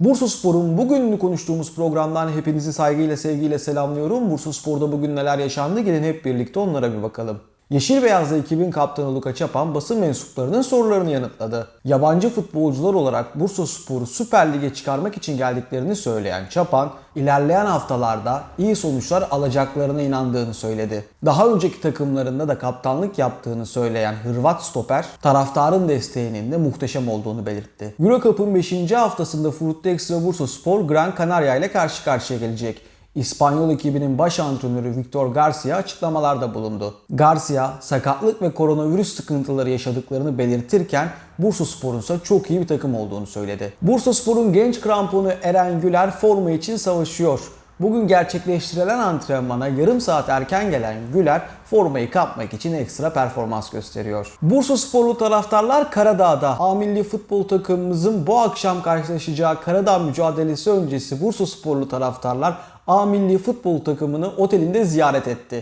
Bursa Spor'un bugün konuştuğumuz programdan hepinizi saygıyla sevgiyle selamlıyorum. Bursa Spor'da bugün neler yaşandı gelin hep birlikte onlara bir bakalım. Yeşil Beyazlı ekibin kaptanı Luka Çapan basın mensuplarının sorularını yanıtladı. Yabancı futbolcular olarak Bursa Spor'u Süper Lig'e çıkarmak için geldiklerini söyleyen Çapan, ilerleyen haftalarda iyi sonuçlar alacaklarına inandığını söyledi. Daha önceki takımlarında da kaptanlık yaptığını söyleyen Hırvat stoper, taraftarın desteğinin de muhteşem olduğunu belirtti. Euro Cup'ın 5. haftasında Frutti Extra Bursa Spor Gran Canaria ile karşı karşıya gelecek. İspanyol ekibinin baş antrenörü Victor Garcia açıklamalarda bulundu. Garcia sakatlık ve koronavirüs sıkıntıları yaşadıklarını belirtirken Bursa Spor'un ise çok iyi bir takım olduğunu söyledi. Bursa Spor'un genç kramponu Eren Güler forma için savaşıyor. Bugün gerçekleştirilen antrenmana yarım saat erken gelen Güler formayı kapmak için ekstra performans gösteriyor. Bursa sporlu taraftarlar Karadağ'da A futbol takımımızın bu akşam karşılaşacağı Karadağ mücadelesi öncesi Bursa sporlu taraftarlar A milli futbol takımını otelinde ziyaret etti.